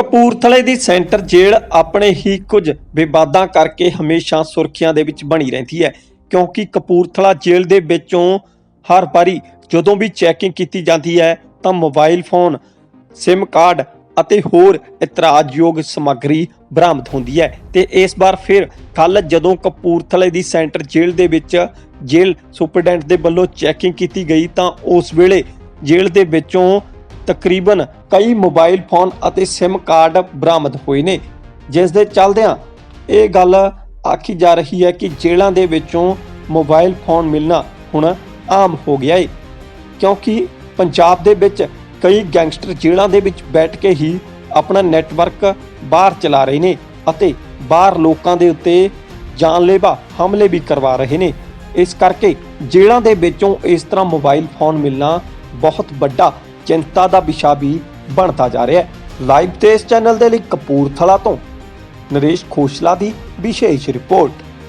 ਕਪੂਰਥਲੇ ਦੀ ਸੈਂਟਰ ਜੇਲ੍ਹ ਆਪਣੇ ਹੀ ਕੁਝ ਵਿਵਾਦਾਂ ਕਰਕੇ ਹਮੇਸ਼ਾ ਸੁਰਖੀਆਂ ਦੇ ਵਿੱਚ ਬਣੀ ਰਹਿੰਦੀ ਹੈ, ਕਿਉਂਕਿ ਕਪੂਰਥਲਾ ਜੇਲ੍ਹ ਦੇ ਵਿੱਚੋਂ ਹਰ ਵਾਰੀ ਜਦੋਂ ਵੀ ਚੈਕਿੰਗ ਕੀਤੀ ਜਾਂਦੀ ਹੈ, ਤਾਂ ਮੋਬਾਈਲ ਫੋਨ ਸਿਮ ਕਾਰਡ ਅਤੇ ਹੋਰ ਇਤਰਾਜ਼ਯੋਗ ਸਮੱਗਰੀ ਬਰਾਮਦ ਹੁੰਦੀ ਹੈ। ਤੇ ਇਸ ਵਾਰ ਫਿਰ ਕੱਲ ਜਦੋਂ ਕਪੂਰਥਲੇ ਦੀ ਸੈਂਟਰ ਜੇਲ੍ਹ ਦੇ ਵਿੱਚ ਜੇਲ੍ਹ ਸੁਪਰਡੈਂਟ ਦੇ ਵੱਲੋਂ ਚੈਕਿੰਗ ਕੀਤੀ ਗਈ, ਤਾਂ ਉਸ ਵੇਲੇ ਜੇਲ੍ਹ ਦੇ ਵਿੱਚੋਂ ਤਕਰੀਬਨ ਕਈ ਮੋਬਾਈਲ ਫੋਨ ਅਤੇ ਸਿਮ ਕਾਰਡ ਬਰਾਮਦ ਹੋਏ ਨੇ। ਜਿਸ ਦੇ ਚੱਲਦਿਆਂ ਇਹ ਗੱਲ ਆਖੀ ਜਾ ਰਹੀ ਹੈ ਕਿ ਜੇਲ੍ਹਾਂ ਦੇ ਵਿੱਚੋਂ ਮੋਬਾਈਲ ਫੋਨ ਮਿਲਣਾ ਹੁਣ ਆਮ ਹੋ ਗਿਆ ਹੈ ਕਿਉਂਕਿ ਪੰਜਾਬ ਦੇ ਵਿੱਚ ਕਈ ਗੈਂਗਸਟਰ ਜੇਲ੍ਹਾਂ ਦੇ ਵਿੱਚ ਬੈਠ ਕੇ ਹੀ ਆਪਣਾ ਨੈਟਵਰਕ ਬਾਹਰ ਚਲਾ ਰਹੇ ਨੇ ਅਤੇ ਬਾਹਰ ਲੋਕਾਂ ਦੇ ਉੱਤੇ ਜਾਨਲੇਵਾ ਹਮਲੇ ਵੀ ਕਰਵਾ ਰਹੇ ਨੇ। ਇਸ ਕਰਕੇ ਜੇਲ੍ਹਾਂ ਦੇ ਵਿੱਚੋਂ ਇਸ ਤਰ੍ਹਾਂ ਮੋਬਾਈਲ ਫੋਨ ਮਿਲਣਾ ਬਹੁਤ ਵੱਡਾ ਚਿੰਤਾ ਦਾ ਵਿਸ਼ਾ ਵੀ ਬਣਦਾ ਜਾ ਰਿਹਾ ਹੈ। ਲਾਈਵ ਤੇ ਇਸ ਚੈਨਲ ਦੇ ਲਈ ਕਪੂਰਥਲਾ ਤੋਂ ਨਰੇਸ਼ ਖੋਸਲਾ ਦੀ ਵਿਸ਼ੇਸ਼ ਰਿਪੋਰਟ।